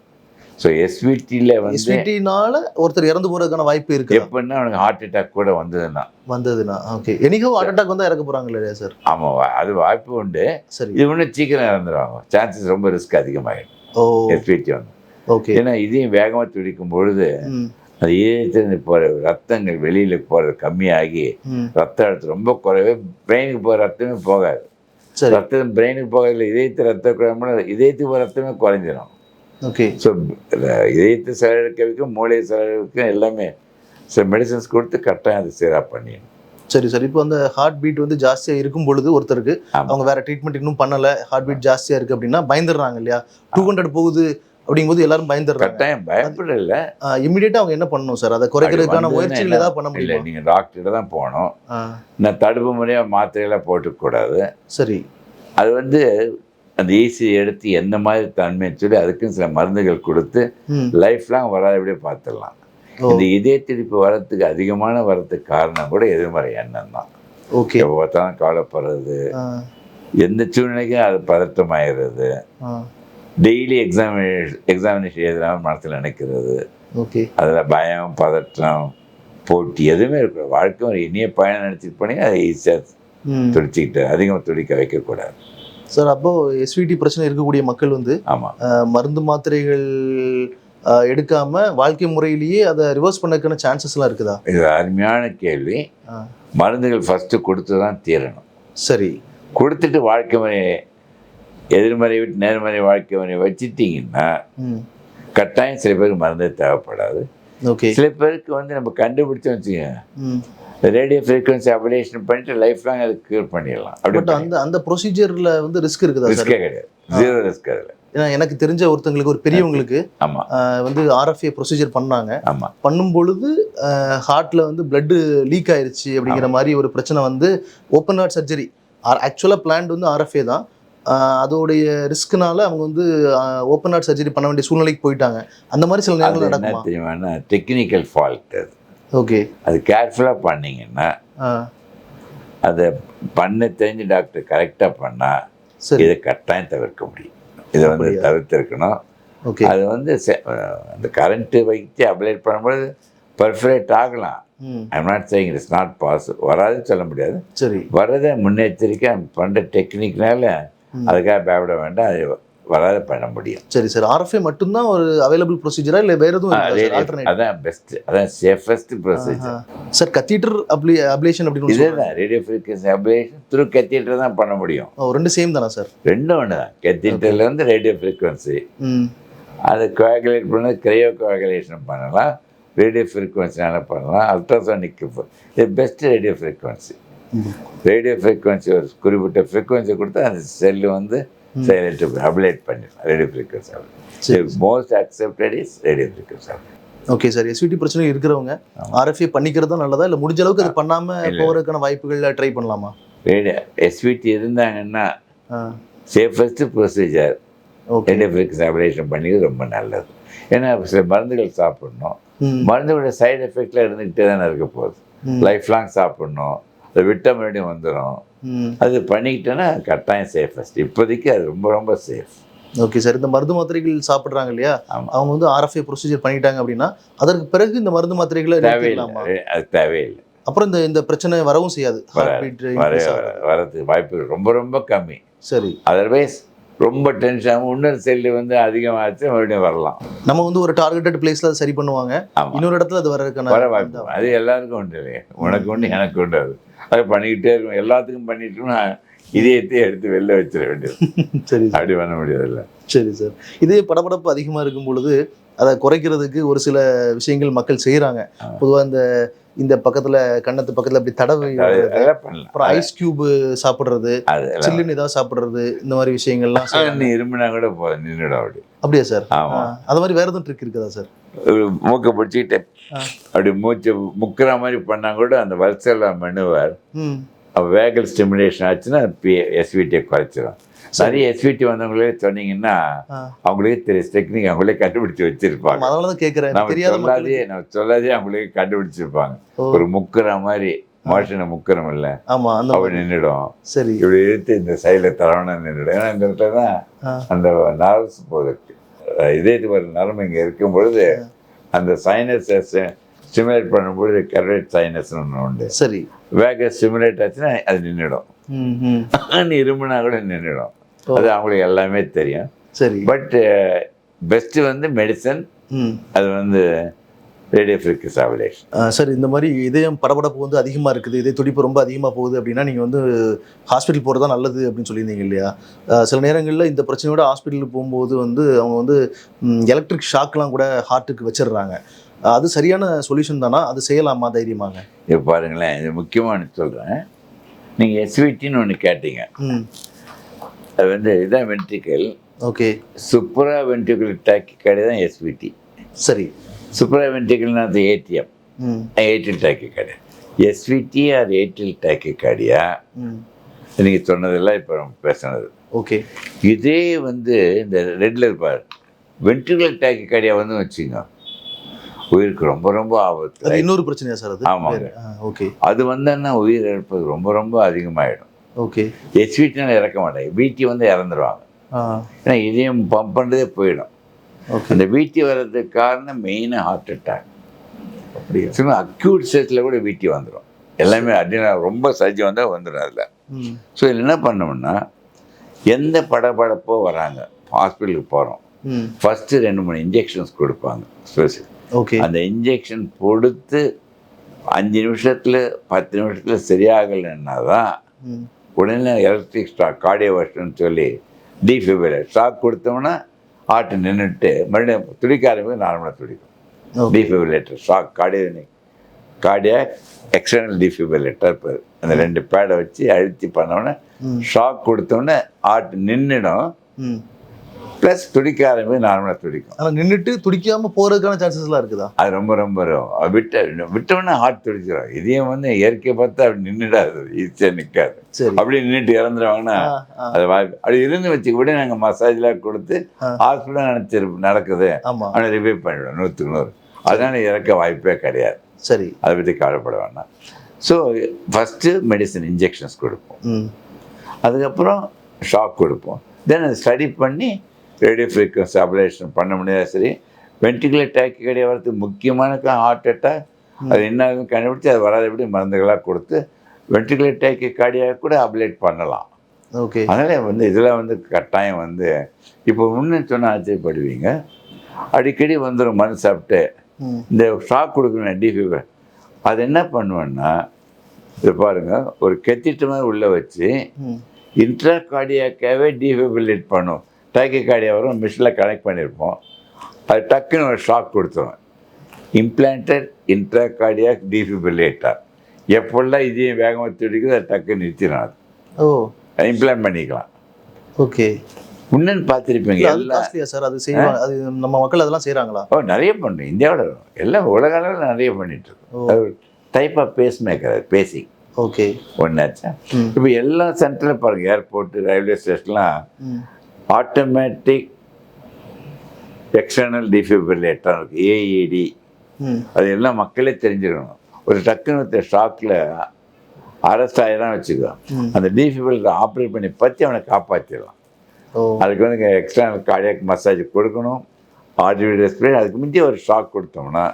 [SPEAKER 2] ஸோ எஸ்விடியில் வந்து
[SPEAKER 1] எஸ்விடினால ஒருத்தர் இறந்து போறதுக்கான வாய்ப்பு இருக்கு?
[SPEAKER 2] எப்படின்னா அவனுக்கு ஹார்ட் அட்டாக் கூட வந்ததுன்னா.
[SPEAKER 1] வந்ததுன்னா ஓகே எனிகோ ஹார்ட் அட்டாக் வந்தா இறக்க போறாங்க இல்லையா சார்
[SPEAKER 2] ஆமாம் அது வாய்ப்பு உண்டு.
[SPEAKER 1] சரி.
[SPEAKER 2] இது இன்னும் சீக்கிரம் இறந்துருவாங்க. சான்சஸ் ரொம்ப ரிஸ்க் அதிகமாகிடும் ஏன்னா இதையும் வேகமாக துடிக்கும் பொழுது அது இதயத்திலிருந்து போகிற ரத்தங்கள் வெளியில் போகிறது கம்மியாகி ரத்த அழுத்தம் ரொம்ப குறைவே. பிரெயினுக்கு போகிற ரத்தமே போகாது. ரத்தம் பிரெயினுக்கு போகிறதில்ல இதயத்து ரத்த குறையும்போது இதயத்துக்கு போகிற ரத்தமே குறைஞ்சிரும்.
[SPEAKER 1] ஓகே.
[SPEAKER 2] ஸோ இதயத்தை செயலக்க வைக்கும் மூளையை செயலக்கும் எல்லாமே சில மெடிசன்ஸ் கொடுத்து கட்டாயம் அதை சீராக பண்ணிடணும்.
[SPEAKER 1] சரி சரி. இப்போ அந்த ஹார்ட் பீட் வந்து ஜாஸ்தியா இருக்கும் பொழுது ஒருத்தருக்கு. அவங்க வேற ட்ரீட்மெண்ட் இன்னும் பண்ணல ஹார்ட் பீட் ஜாஸ்தியா இருக்கு அப்படின்னா பயந்துடுறாங்க இல்லையா? டூ ஹண்ட்ரட் போகுது அப்படிங்கும்போது எல்லாரும் பயந்துடுறாங்க.
[SPEAKER 2] கட்டாயம் பயப்படல.
[SPEAKER 1] இமிடியேட்டா அவங்க என்ன பண்ணணும் சார்? அதை குறைக்கிறதுக்கான முயற்சிகள்? ஏதாவது பண்ண
[SPEAKER 2] இல்லை
[SPEAKER 1] முடியுமா?
[SPEAKER 2] நீங்கள் டாக்டர்கிட்ட தான் போகணும். நான் தடுப்பு முறையாக மாத்திரையெல்லாம் போட்டுக்கூடாது
[SPEAKER 1] சரி.
[SPEAKER 2] அது வந்து அந்த ஈசி எடுத்து எந்த மாதிரி தன்மையை சொல்லி அதுக்கும் சில மருந்துகள் கொடுத்து லைஃப் லாங் வராதபடியே பார்த்துடலாம். இந்த இதய திருப்பி வரத்துக்கு அதிகமான வரத்துக்கு காரணம் கூட எதிர்மறை எண்ணம் தான்
[SPEAKER 1] ஓகே
[SPEAKER 2] பார்த்தாலும் கவலைப்படுறது
[SPEAKER 1] ஆ.
[SPEAKER 2] எந்த சூழ்நிலைக்கும் அது பதட்டமாயிடுறது
[SPEAKER 1] ஆ.
[SPEAKER 2] டெய்லி எக்ஸாமினேஷன் எக்ஸாமினேஷன் எழுதாமல் மனசில் நினைக்கிறது.
[SPEAKER 1] ஓகே.
[SPEAKER 2] அதில் பயம் பதட்டம் போட்டி எதுவுமே இருக்க வாழ்க்கை ஒரு இனிய பயணம் நினச்சிட்டு போனீங்க அதை ஈஸியாக துடிச்சிக்கிட்டு அதிகமாக துடிக்க வைக்கக்கூடாது.
[SPEAKER 1] சார் அப்போ எஸ்விடி பிரச்சனை இருக்கக்கூடிய மக்கள் வந்து
[SPEAKER 2] ஆமாம்.
[SPEAKER 1] மருந்து மாத்திரைகள் எடுக்காம வாழ்க்கை முறையிலேயே அதை ரிவர்ஸ் பண்ணக்கான சான்சஸ்லாம் இருக்குதா?
[SPEAKER 2] இது அருமையான கேள்வி. மருந்துகள் ஃபஸ்ட்டு கொடுத்து தான் தீரணும்.
[SPEAKER 1] சரி.
[SPEAKER 2] கொடுத்துட்டு வாழ்க்கை முறையை எதிர்மறை விட்டு நேர்மறை வாழ்க்கை முறையை வச்சுட்டிங்கன்னா கட்டாயம் சில பேருக்கு மருந்தே தேவைப்படாது.
[SPEAKER 1] ஓகே.
[SPEAKER 2] சில பேருக்கு வந்து நம்ம கண்டுபிடிச்சோம் வச்சுக்கோங்க. ரேடியோ ஃப்ரீக்வன்சி அப்டேஷன் பண்ணிட்டு லைஃப் லாங் அதை க்யூர் பண்ணிடலாம்.
[SPEAKER 1] பட்
[SPEAKER 2] அப்படி
[SPEAKER 1] அந்த அந்த ப்ரொசீஜர்ல வந்து ரிஸ்க் இருக்குதா சார்
[SPEAKER 2] ரிஸ்கே கிடையாது. ஜீரோ ரிஸ்க் அதில்.
[SPEAKER 1] ஏன்னா எனக்கு தெரிஞ்ச ஒருத்தங்களுக்கு ஒரு பெரியவங்களுக்கு வந்து ஆர்எஃப்ஏ ப்ரொசீஜர் பண்ணாங்க. பண்ணும் பொழுது ஹார்ட்ல வந்து blood லீக் ஆயிருச்சு அப்படிங்கிற மாதிரி ஒரு பிரச்சனை வந்து ஓப்பன் ஹார்ட் சர்ஜரி ஆக்சுவலாக பிளான்ட் வந்து ஆர்எஃப்ஏ தான். அதோடைய ரிஸ்க்னால அவங்க வந்து ஓப்பன் ஹார்ட் சர்ஜரி பண்ண வேண்டிய சூழ்நிலைக்கு போயிட்டாங்க. அந்த மாதிரி சில நேரங்கள் நடக்குமா?
[SPEAKER 2] தெரியுமான்னா டெக்னிக்கல் ஃபால்ட் அது.
[SPEAKER 1] ஓகே.
[SPEAKER 2] அது கேர்ஃபுல்லாக பண்ணீங்கன்னா அதை பண்ண தெரிஞ்சு டாக்டர் கரெக்டாக பண்ணால்
[SPEAKER 1] சரி.
[SPEAKER 2] இதை கட்டாயம் தவிர்க்க முடியும். இதை வந்து? தவிர்த்திருக்கணும்.
[SPEAKER 1] ஓகே.
[SPEAKER 2] அது வந்து அந்த கரண்ட்டு வைத்து அப்ளேட் பண்ணும்போது பர்ஃபரேட் ஆகலாம். I'm not saying it's not possible வராதுன்னு சொல்ல முடியாது.
[SPEAKER 1] சரி.
[SPEAKER 2] வரதை முன்னெச்சரிக்கை பண்ணுற டெக்னிக்னால அதுக்காக பயப்பட வேண்டாம். அது வராத பண்ண முடியும்.
[SPEAKER 1] சரி சார். ஆர்எஃப்ஏ மட்டும்தான் ஒரு அவைலபிள் ப்ரொசீஜரா இல்லை வேற எதுவும்
[SPEAKER 2] அதான் பெஸ்ட் அதான் சேஃபஸ்ட் ப்ரொசீஜர்
[SPEAKER 1] சார் கத்தீட்டர் அப்ளி அப்ளேஷன் அப்படின்னு சொல்றாங்க.
[SPEAKER 2] இதுதான் radio frequency ablation through catheter தான் பண்ண முடியும்.
[SPEAKER 1] ரெண்டு சேம் தானா சார்?
[SPEAKER 2] ரெண்டும் ஒன்று தான். கத்தீட்டரில் வந்து ரேடியோ ஃப்ரீக்வன்சி அதை கோஆகுலேட் பண்ண கிரையோ கோஆகுலேஷன் பண்ணலாம் ரேடியோ ஃப்ரீக்வன்சினால பண்ணலாம். அல்ட்ராசானிக் இது best radio frequency. Radio frequency ஒரு குறிப்பிட்ட ஃப்ரீக்வன்சி கொடுத்தா அந்த செல்லு வந்து சைலண்ட் அப்ளேட் பண்ணிடலாம் radio frequency most accepted is radio frequency
[SPEAKER 1] okay sir SVT பிரச்சனை இருக்கிறவங்க ஆர்எஃப்ஏ பண்ணிக்கிறது தான் நல்லதா? இல்லை முடிஞ்ச அளவுக்கு அது பண்ணாம
[SPEAKER 2] இல்ல.
[SPEAKER 1] போறதுக்கான வாய்ப்புகள் ட்ரை பண்ணலாமா?
[SPEAKER 2] எஸ்விடி இருந்தாங்கன்னா safest procedure radio frequency ablation பண்ணிக்கிறது ரொம்ப நல்லது. ஏன்னா சில மருந்துகள் சாப்பிடணும்.
[SPEAKER 1] ம்.
[SPEAKER 2] மருந்தோட சைடு எஃபெக்ட்லாம் இருந்துகிட்டே தானே இருக்க போகுது. லைஃப் லாங் சாப்பிடணும். அதை விட்ட மறுபடியும் வந்துடும் அது பண்ணிக்கிட்டோன்னா கட்டாயம் சேஃபஸ்ட் இப்போதைக்கு அது ரொம்ப ரொம்ப சேஃப்
[SPEAKER 1] ஓகே சார் இந்த மருந்து மாத்திரைகள் சாப்பிடுறாங்க இல்லையா. அவங்க வந்து ஆர்எஃப்ஏ ப்ரொசீஜர் பண்ணிட்டாங்க அப்படின்னா அதற்கு பிறகு இந்த மருந்து மாத்திரைகளை
[SPEAKER 2] தேவையில்லை. அது தேவையில்லை.
[SPEAKER 1] அப்புறம் இந்த இந்த பிரச்சனை வரவும் செய்யாது.
[SPEAKER 2] வராது. வர வரதுக்கு வாய்ப்பு ரொம்ப ரொம்ப கம்மி.
[SPEAKER 1] சரி.
[SPEAKER 2] அதர்வைஸ் ரொம்ப டென்ஷன் இன்னொரு செல்லு வந்து அதிகமாச்சு மறுபடியும் வரலாம்.
[SPEAKER 1] நம்ம வந்து ஒரு டார்கெட்டட் பிளேஸ்ல சரி பண்ணுவாங்க. இன்னொரு இடத்துல அது வர்றதுக்கான
[SPEAKER 2] வர வாய்ப்பு. அது எல்லாருக்கும் உண்டு இல்லையா? உனக்கு உண்டு எனக்கு உண்டு அது. அது பண்ணிக்கிட்டே இருக்கும் எல்லாத்துக்கும் பண்ணிட்டோம்னா இதயத்தையே எடுத்து வெளில வச்சிட வேண்டியது. <laughs>
[SPEAKER 1] சரி
[SPEAKER 2] அப்படி பண்ண முடியாதுல்ல.
[SPEAKER 1] சரி சார். இதே படபடப்பு அதிகமா இருக்கும் பொழுது அதை குறைக்கிறதுக்கு ஒரு சில விஷயங்கள் மக்கள் செய்றாங்க.
[SPEAKER 2] ஆமா.
[SPEAKER 1] பொதுவா இந்த இந்த பக்கத்துல கண்ணத்து பக்கத்துல அப்படி தடவை அப்புறம் ஐஸ் கியூப் சாப்பிடுறது சில்லுன்னு ஏதாவது சாப்பிடுறது இந்த மாதிரி விஷயங்கள்லாம்.
[SPEAKER 2] நீ இருமுனா கூட போதும் நின்றுடும் அப்படி.
[SPEAKER 1] அப்படியா சார்?
[SPEAKER 2] ஆமா.
[SPEAKER 1] அது மாதிரி வேற எதுவும் ட்ரிக் இருக்குதா சார்?
[SPEAKER 2] மூக்கை பிடிச்சிக்கிட்டு. அப்படி மூச்சை முக்கிற மாதிரி பண்ணா கூட அந்த வல்சர்ல மனுவர்
[SPEAKER 1] ம்.
[SPEAKER 2] வேகல் ஸ்டிமுலேஷன் ஆச்சுன்னா பி எஸ்விடியை குறைச்சிடும் நிறைய எஸ்விடி வந்தவங்களே சொன்னீங்கன்னா
[SPEAKER 1] ஆ.
[SPEAKER 2] அவங்களுக்கே தெரியும் டெக்னிக் அவங்களே கண்டுபிடிச்சு வச்சிருப்பாங்க.
[SPEAKER 1] அதனால தான் கேட்குறேன்
[SPEAKER 2] நம்ம
[SPEAKER 1] தெரியாத
[SPEAKER 2] சொல்லாதே நம்ம சொல்லாதே அவங்களே கண்டுபிடிச்சிருப்பாங்க. ஒரு முக்கிற மாதிரி மோஷனை முக்கிறோம் இல்ல அப்படி நின்றுடும்
[SPEAKER 1] சரி.
[SPEAKER 2] இப்படி இழுத்து இந்த சைடில் தரவணை நின்றுடும் ஏன்னா இந்த இடத்துல தான். அந்த நர்வ்ஸ் போகுது. இதயத்துக்கு ஒரு நரம்பு இங்கே இருக்கும் பொழுது அந்த சைனஸை ஸ்டிமுலேட் பண்ணும்பொழுது கரெக்ட் சைனஸ்னு ஒன்று உண்டு.
[SPEAKER 1] சரி.
[SPEAKER 2] வேக ஸ்டிமுலேட் ஆச்சுன்னா அது நின்றுடும் இருமுனா கூட நின்றுடும். அது அவங்களுக்கு எல்லாமே தெரியும்.
[SPEAKER 1] சரி.
[SPEAKER 2] பட் பெஸ்ட்டு வந்து மெடிசன் அது வந்து radio frequency ablation
[SPEAKER 1] ah, sir இந்த மாதிரி இதயம் படபடப்பு வந்து அதிகமாக இருக்குது இதய துடிப்பு ரொம்ப அதிகமாக போகுது அப்படின்னா நீங்கள் வந்து ஹாஸ்பிட்டல் போகிறது தான் நல்லது அப்படின்னு சொல்லியிருந்தீங்க இல்லையா? சில நேரங்களில் இந்த பிரச்சனையோட ஹாஸ்பிட்டலுக்கு போகும்போது வந்து அவங்க வந்து எலக்ட்ரிக் ஷாக்லாம் கூட ஹார்ட்டுக்கு வச்சிடுறாங்க. அது சரியான சொல்யூஷன் தானா? அது செய்யலாமா தைரியமாங்க
[SPEAKER 2] இப்போ பாருங்களேன் இது முக்கியமான சொல்கிறேன் நீங்கள் எஸ்விடின்னு ஒன்று கேட்டீங்க. அது வந்து இதுதான் ventricle
[SPEAKER 1] okay
[SPEAKER 2] supra ventricle tachycardia தான் எஸ்விடி
[SPEAKER 1] சரி.
[SPEAKER 2] சுப்ரா வென்ட்ரிக்கல்னா அது ATM atrial tachycardia SVT அது ஏர்டெல் டாக்கி கார்டியா
[SPEAKER 1] ம்.
[SPEAKER 2] நீங்கள் சொன்னதெல்லாம் இப்போ நம்ம பேசுனது.
[SPEAKER 1] ஓகே
[SPEAKER 2] இதே வந்து இந்த ரெட்ல இருப்பார். வென்ட்ரிகுலர் டாக்கி கார்டியா வந்து வச்சுங்க உயிருக்கு ரொம்ப ரொம்ப ஆபத்து.
[SPEAKER 1] இன்னொரு பிரச்சனையா சார் அது?
[SPEAKER 2] ஆமாங்க.
[SPEAKER 1] ஓகே
[SPEAKER 2] அது வந்தோன்னா உயிர் இழப்பது ரொம்ப ரொம்ப அதிகமாகிடும்
[SPEAKER 1] ஓகே
[SPEAKER 2] எஸ்விடினால இறக்க மாட்டாங்க. பிடி வந்து இறந்துருவாங்க. ஏன்னா இதயம் பம்ப் பண்ணுறதே போயிடும்.
[SPEAKER 1] ஓகே
[SPEAKER 2] அந்த பிடி வர்றதுக்கு காரணம் மெயினாக ஹார்ட் அட்டாக்
[SPEAKER 1] அப்படியா?
[SPEAKER 2] சும்மா அக்யூட் ஸ்டேஜில் கூட பிடி வந்துடும் எல்லாமே அடினா ரொம்ப சர்ஜி வந்தால் வந்துடும் அதில். ஸோ என்ன பண்ணோம்னா எந்த படபடப்போ வராங்க. ஹாஸ்பிட்டலுக்கு போகிறோம் ஃபஸ்ட்டு ரெண்டு மூணு இன்ஜெக்ஷன்ஸ் கொடுப்பாங்க. ஸ்பெஷல்
[SPEAKER 1] ஓகே
[SPEAKER 2] அந்த இன்ஜெக்ஷன் கொடுத்து அஞ்சு நிமிஷத்தில் பத்து நிமிஷத்தில் சரியாகலைன்னா தான் உடனே எலக்ட்ரிக் ஸ்டாக் கார்டியோ வர்ஷன் சொல்லி டிஃபிபிலேட் ஷாக் கொடுத்தோம்னா ஹார்ட் நின்றுட்டு மறுபடியும் துடிக்க ஆரம்பிக்கும் நார்மலாக துடிக்கும். Defibrillator shock cardio cardia external defibrillator இப்போ அந்த ரெண்டு பேடை வச்சு அழுத்தி பண்ணோன்னே ஷாக் கொடுத்தோன்னே ஹார்ட் நின்றுடும் ப்ளஸ் துடிக்க ஆரம்பிக்கும் நார்மலாக துடிக்கும்.
[SPEAKER 1] ஆனா நின்னுட்டு துடிக்காம போறதுக்கான சான்சஸ்லாம் இருக்குதா?
[SPEAKER 2] அது ரொம்ப ரொம்ப விட்ட விட்டோன்னே ஹார்ட் துடிச்சிடும் இதயம் வந்து இயற்கை பார்த்தா அப்படி நின்றுடாது ஈஸியாக நிற்காது அப்படி நின்றுட்டு இறந்துருவாங்கன்னா அது வாய்ப்பு. அப்படி இருந்து வச்சு கூட நாங்கள் மசாஜ்லாம் கொடுத்து. ஹாஸ்பிட்டல் நினச்சி நடக்குது. அவனை ரிவைவ் பண்ணிவிடும் நூற்றுக்கு நூறு. அதனால இறக்க வாய்ப்பே கிடையாது.
[SPEAKER 1] சரி.
[SPEAKER 2] அதை பற்றி கவலைப்பட வேண்டாம். ஸோ ஃபஸ்ட்டு மெடிசன் இன்ஜெக்ஷன்ஸ் கொடுப்போம். அதுக்கப்புறம் ஷாக் கொடுப்போம். தென் அதை ஸ்டடி பண்ணி ரேடியோ ஃப்ரீக்வன்சி அபலேஷன் பண்ண முடியாது சரி வென்டிகுலர் டேக்கிகார்டியா வரதுக்கு முக்கியமான ஹார்ட் அட்டாக் அது என்ன கண்டுபிடிச்சு அது வராதபடி மருந்துகளாக கொடுத்து வென்டிகுலர் டேக்கிகார்டியா கூட அபலேட் பண்ணலாம்.
[SPEAKER 1] ஓகே.
[SPEAKER 2] அதனால் வந்து இதில் வந்து கட்டாயம் வந்து இப்போ முன்ன சொன்ன ஆச்சரியப்படுவீங்க. அடிக்கடி வந்துடும் மருந்து சாப்பிட்டு இந்த ஷாக் கொடுக்கணும் டிஃபிபர் அது என்ன பண்ணுவேன்னா இது பாருங்க ஒரு கெத்திட்டு மாதிரி உள்ளே வச்சு இன்ட்ரா கார்டியாக்காவே டிஃபிபிலேட் பண்ணும். டைக்கி கார்டியா வரும் மிஷினில் கனெக்ட் பண்ணியிருப்போம். அது டக்குன்னு ஒரு ஷாக் கொடுத்துரும். இம்ப்ளான்டட் இன்ட்ரா கார்டியாக் டிஃபிபிலேட்டர் எப்பெல்லாம் இதையும் வேகமாக துடிக்குது அதை டக்குன்னு நிறுத்திடும் அது.
[SPEAKER 1] ஓ.
[SPEAKER 2] இம்ப்ளான்ட் பண்ணிக்கலாம்.
[SPEAKER 1] ஓகே.
[SPEAKER 2] முன்னன்னு பார்த்துருப்பீங்க
[SPEAKER 1] அது
[SPEAKER 2] எல்லா
[SPEAKER 1] காஸ்ட்லியா சார் அது செய்வாங்க. அது நம்ம மக்கள் அதெல்லாம் செய்றாங்களா?
[SPEAKER 2] ஓ நிறைய பண்ணுறோம் இந்தியாவோட எல்லாம் உலக அளவில் நிறைய பண்ணிட்டு
[SPEAKER 1] ஓ.
[SPEAKER 2] இருக்கோம் அது டைப் ஆஃப் பேஸ் மேக்கர் அது பேசிக்
[SPEAKER 1] ஓகே.
[SPEAKER 2] ஒன்றாச்சா இப்போ எல்லா சென்டரில் பாருங்கள் ஏர்போர்ட்டு ரயில்வே ஸ்டேஷன்லாம் ஆட்டோமேட்டிக் எக்ஸ்டர்னல் டிஃபிபிலேட்டர் இருக்குது ஏஇடி அது எல்லாம் மக்களே தெரிஞ்சுக்கணும். ஒரு டக்குன்னு ஷாக்கில் அரெஸ்ட் ஆகிதான் வச்சுக்கோ. அந்த டிஃபிபிலேட்டர் ஆப்ரேட் பண்ணி பற்றி அவனை காப்பாற்றிடலாம் அதுக்கு வந்து எக்ஸ்டர்னல் கார்டியாக் மசாஜ் கொடுக்கணும். ஆர்டிவி ரெஸ்பிரேட் அதுக்கு முந்தைய ஒரு ஷாக் கொடுத்தோம்னா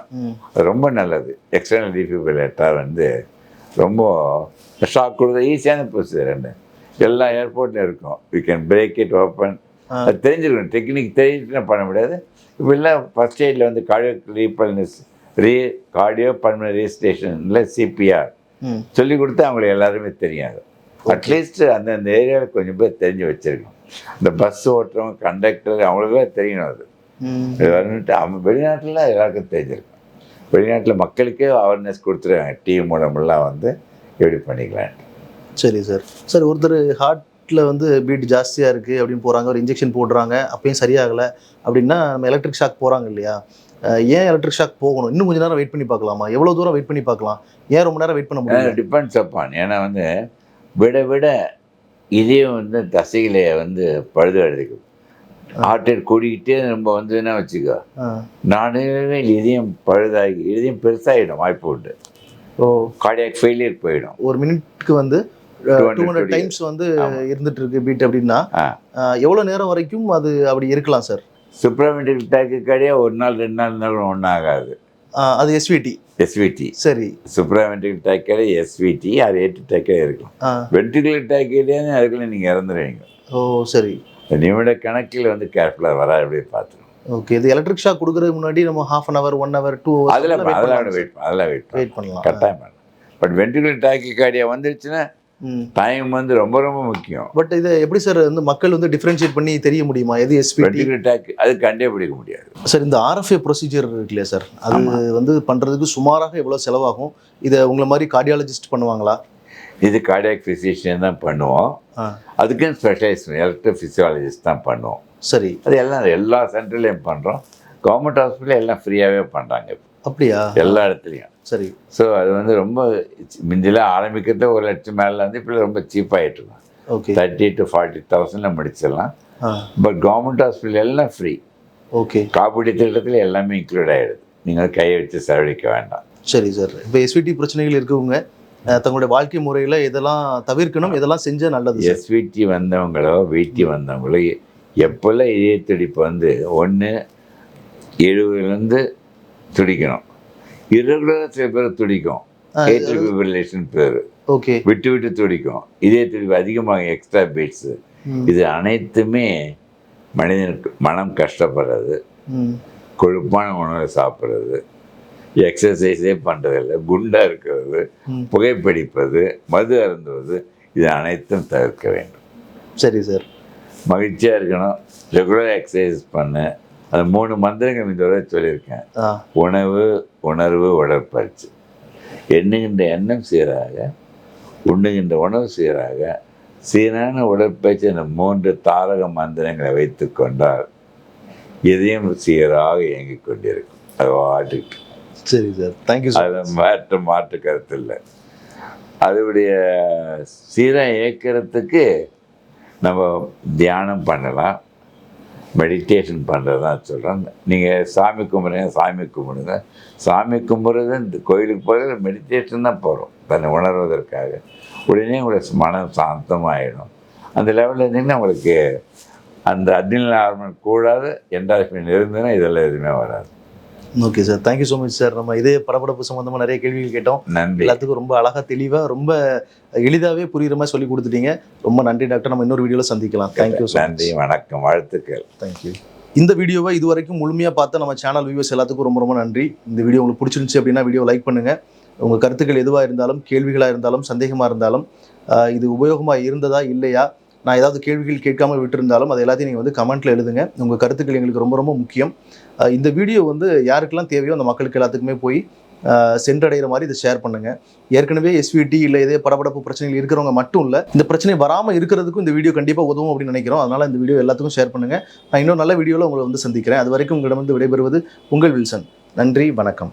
[SPEAKER 2] அது ரொம்ப நல்லது. எக்ஸ்டர்னல் டிஃபிபிலேட்டர் வந்து ரொம்ப ஷாக் கொடுத்த ஈஸியான ப்ரொசீஜர் ரெண்டு. எல்லா ஏர்போர்ட்லையும் இருக்கும். You can break it open. அது தெரிஞ்சிருக்கணும். டெக்னிக் தெரிஞ்சுட்டு பண்ண முடியாது. இப்போ இல்லை ஃபஸ்ட் எய்டில் வந்து கார்டியோ ரீபல்னஸ் ரீ கார்டியோ பல்மனரி ஸ்டேஷனில் சிபிஆர் சொல்லி கொடுத்து அவங்களுக்கு எல்லாருமே தெரியாது. அட்லீஸ்ட் அந்தந்த ஏரியாவில் கொஞ்சம் பேர் தெரிஞ்சு வச்சிருக்கணும். இந்த பஸ் ஓட்டுறவங்க கண்டக்டர் அவங்களுக்கே தெரியணும் அது. அவங்க வெளிநாட்டில் எல்லாருக்கும் தெரிஞ்சிருக்கும். வெளிநாட்டில் மக்களுக்கே அவேர்னஸ் கொடுத்துருக்காங்க டிவி மூலமெல்லாம் வந்து எப்படி பண்ணிக்கலாம்
[SPEAKER 1] சரி சார் சார் ஒருத்தர் ஹார்ட்டில் வந்து பீட் ஜாஸ்தியாக இருக்குது அப்படின்னு போகிறாங்க ஒரு இன்ஜெக்ஷன் போடுறாங்க அப்பயும் சரியாகலை அப்படின்னா நம்ம எலக்ட்ரிக் ஷாக் போகிறாங்க இல்லையா? ஏன் எலக்ட்ரிக் ஷாக் போகணும்? இன்னும் கொஞ்ச நேரம் வெயிட் பண்ணி பார்க்கலாமா? எவ்வளோ தூரம் வெயிட் பண்ணி பார்க்கலாம்? ஏன் ரொம்ப நேரம் வெயிட் பண்ண முடியல?
[SPEAKER 2] டிபெண்ட்ஸ் அப்பான் ஏன்னா வந்து விட விட இதையும் வந்து தசைகளை வந்து பழுது அடைக்கும் ரேட் கூடிக்கிட்டே நம்ம வந்துன்னா வச்சுக்கோ
[SPEAKER 1] ஆ.
[SPEAKER 2] நானே இதயம் பழுதாகி இதயம் பெருசாகிடும் வாய்ப்பு உண்டு.
[SPEAKER 1] ஓ.
[SPEAKER 2] கார்டியாக் ஃபெயிலியர் போயிடும்.
[SPEAKER 1] ஒரு மினிட்க்கு வந்து
[SPEAKER 2] 200
[SPEAKER 1] டூ ஹண்ட்ரட் டைம்ஸ் வந்து. இருந்துட்டு இருக்கு பீட் அப்படின்னா எவ்வளோ நேரம் வரைக்கும் அது அப்படி இருக்கலாம் சார்
[SPEAKER 2] சுப்ரமெண்டிக் டேக்கு கடையாக ஒரு நாள் ரெண்டு நாள் இருந்தாலும் ஒன்றும் ஆகாது.
[SPEAKER 1] அது எஸ்விடி
[SPEAKER 2] எஸ்விடி
[SPEAKER 1] சரி.
[SPEAKER 2] சுப்ரமெண்டிக் டேக்கடை எஸ்விடி அது எட்டு டேக்கடை இருக்கும்.
[SPEAKER 1] ஆ.
[SPEAKER 2] வென்டிகுலர் டேக்கிலே அதுக்குள்ள நீங்கள் இறந்துடுவீங்க
[SPEAKER 1] ஓ சரி.
[SPEAKER 2] நிமிட கணக்கில் வந்து கேர்ஃபுல்லாக வர அப்படியே பார்த்துக்கணும்.
[SPEAKER 1] ஓகே இது எலக்ட்ரிக் ஷாக் கொடுக்கறதுக்கு முன்னாடி நம்ம half an hour one hour two
[SPEAKER 2] அதில் அதெல்லாம் வெயிட் அதெல்லாம் வெயிட்
[SPEAKER 1] வெயிட் பண்ணலாம்.
[SPEAKER 2] கட்டாயம் பட் வென்டிகுலர் டாக்கி கார்டியா வந்துருச்சுன்னா டைம் வந்து ரொம்ப ரொம்ப முக்கியம்.
[SPEAKER 1] பட் இதை எப்படி சார் வந்து மக்கள் வந்து டிஃபரன்ஷியேட் பண்ணி தெரிய முடியுமா? எது எஸ்பிடி
[SPEAKER 2] வென்டிகுலர் டாக் அது கண்டே பிடிக்க முடியாது.
[SPEAKER 1] சார் இந்த ஆர்எஃப்ஏ ப்ரொசீஜர் இருக்கு இல்லையா சார் அது வந்து பண்றதுக்கு சுமாராக எவ்வளவு செலவாகும்? இதை உங்களை மாதிரி கார்டியாலஜிஸ்ட் பண்ணுவாங்களா?
[SPEAKER 2] இது கார்டியாக் ஃபிசிஷியன் தான் பண்ணுவோம். அதுக்குன்னு ஸ்பெஷலைஸ் எலக்ட்ரோ ஃபிசியாலஜிஸ்ட் தான் பண்ணுவோம்.
[SPEAKER 1] சரி.
[SPEAKER 2] அது எல்லாம் எல்லா சென்டர்லேயும் பண்ணுறோம் கவர்மெண்ட் ஹாஸ்பிட்டல் எல்லாம் ஃப்ரீயாகவே பண்ணுறாங்க
[SPEAKER 1] அப்படியா?
[SPEAKER 2] எல்லா இடத்துலையும்.
[SPEAKER 1] சரி.
[SPEAKER 2] ஸோ அது வந்து ரொம்ப முந்தில ஆரம்பிக்கிறதுல ஒரு லட்சம் மேலே வந்து இப்போ ரொம்ப சீப்பாகிட்டு இருக்கும்
[SPEAKER 1] ஓகே
[SPEAKER 2] தேர்ட்டி டு ஃபார்ட்டி தௌசண்டில் முடிச்சிடலாம். பட் கவர்மெண்ட் ஹாஸ்பிட்டல் எல்லாம் ஃப்ரீ
[SPEAKER 1] ஓகே
[SPEAKER 2] காப்பீடு திட்டத்தில் எல்லாமே இன்க்ளூட் ஆகிடுது நீங்கள் கையை வச்சு செலவழிக்க வேண்டாம்.
[SPEAKER 1] சரி சார் இப்போ எஸ்விடி பிரச்சனைகள் இருக்கவங்க தங்களுடைய வாழ்க்கை முறையில் இதெல்லாம் தவிர்க்கணும் இதெல்லாம் செஞ்சா நல்லது
[SPEAKER 2] எஸ்விடி வந்தவங்களோ வீட்டி வந்தவங்களோ எப்போல்லாம் இதய துடிப்பு வந்து ஒன்று எழுபதுலேருந்து துடிக்கணும். Irregular-ஆ சில பேர் துடிக்கும். ஃபிபிரிலேஷன் பேர்.
[SPEAKER 1] ஓகே.
[SPEAKER 2] விட்டு விட்டு துடிக்கும். இதய துடிப்பு அதிகமாக எக்ஸ்ட்ரா பீட்ஸு இது அனைத்துமே மனிதனுக்கு மனம் கஷ்டப்படுறது. கொழுப்பான உணவை சாப்பிட்றது. எக்ஸசைஸே பண்ணுறதில்ல குண்டாக இருக்கிறது. புகைப்பிடிப்பது. மது அருந்துவது. இது அனைத்தும் தவிர்க்க வேண்டும்.
[SPEAKER 1] சரி சார்.
[SPEAKER 2] மகிழ்ச்சியாக இருக்கணும். ரெகுலர் எக்ஸசைஸ் பண்ணு. அது மூணு மந்திரங்கள் இந்த வரை சொல்லியிருக்கேன். உணவு உணர்வு உடற்பயிற்சி. எண்ணுகின்ற எண்ணம் சீராக உண்ணுகின்ற உணவு சீராக சீரான உடற்பயிற்சி இந்த மூன்று தாரக மந்திரங்களை வைத்து கொண்டால் இதயம் சீராக இயங்கிக் கொண்டிருக்கும். அது வாட்டுக்கு
[SPEAKER 1] சரி சார். தேங்க்யூ சார்
[SPEAKER 2] அதில் மாற்று மாற்று கருத்து இல்லை அதனுடைய சீராக இயக்கிறதுக்கு நம்ம தியானம் பண்ணலாம். மெடிடேஷன் பண்ணுறது தான் நீங்கள் சாமி கும்பிடுங்க சாமி கும்பிடுங்க. சாமி கும்பிட்றது இந்த கோயிலுக்கு போகிறது மெடிடேஷன் தான் போகிறோம் தன்னை உணர்வதற்காக. உடனே உங்களுக்கு மனம் சாந்தமாகிடும் அந்த லெவலில் இருந்தீங்கன்னா உங்களுக்கு அந்த அட்ரினல் ஹார்மோன் கூடாது. என்டாஸ்பின் இருந்ததுன்னா இதெல்லாம் எதுவுமே வராது.
[SPEAKER 1] Okay sir thank you so much sir நம்ம இதே படபடப்பு சம்மந்தமாக நிறைய கேள்விகள் கேட்டோம்.
[SPEAKER 2] நன்றி.
[SPEAKER 1] எல்லாத்துக்கும் ரொம்ப அழகாக தெளிவாக ரொம்ப எளிதாகவே புரியுற மாதிரி சொல்லி கொடுத்துட்டீங்க. ரொம்ப நன்றி டாக்டர் நம்ம இன்னொரு வீடியோவில் சந்திக்கலாம். தேங்க்யூ
[SPEAKER 2] நன்றி வணக்கம் வாழ்த்துக்கள்.
[SPEAKER 1] தேங்க்யூ இந்த வீடியோவை இது வரைக்கும் முழுமையாக பார்த்த நம்ம சேனல் வியூவர்ஸ் எல்லாத்துக்கும் ரொம்ப ரொம்ப நன்றி. இந்த வீடியோ உங்களுக்கு பிடிச்சிருந்துச்சு அப்படின்னா வீடியோ லைக் பண்ணுங்கள் உங்கள் கருத்துக்கள் எதுவாக இருந்தாலும் கேள்விகளாக இருந்தாலும் சந்தேகமாக இருந்தாலும் இது உபயோகமாக இருந்ததா இல்லையா? நான் ஏதாவது கேள்விகள் கேட்காமல் விட்டிருந்தாலும் அது எல்லாத்தையும் நீங்கள் வந்து கமெண்ட்டில் எழுதுங்க. உங்கள் கருத்துக்கள் எங்களுக்கு ரொம்ப ரொம்ப முக்கியம். இந்த வீடியோ வந்து யாருக்கெல்லாம் தேவையோ அந்த மக்களுக்கு எல்லாத்துக்குமே போய் சென்றடைகிற மாதிரி இதை ஷேர் பண்ணுங்க. ஏற்கனவே எஸ்விடி இல்லை இதே படபடப்பு பிரச்சனைகள் இருக்கிறவங்க மட்டும் இல்லை இந்த பிரச்சனை வராமல் இருக்கிறதுக்கும் இந்த வீடியோ கண்டிப்பாக உதவும் அப்படின்னு நினைக்கிறோம். அதனால இந்த வீடியோ எல்லாத்துக்கும் ஷேர் பண்ணுங்க. நான் இன்னும் நல்ல வீடியோவில் உங்களை வந்து சந்திக்கிறேன். அது வரைக்கும் உங்களிடம் வந்து விடைபெறுவது உங்கள் வில்சன். நன்றி வணக்கம்.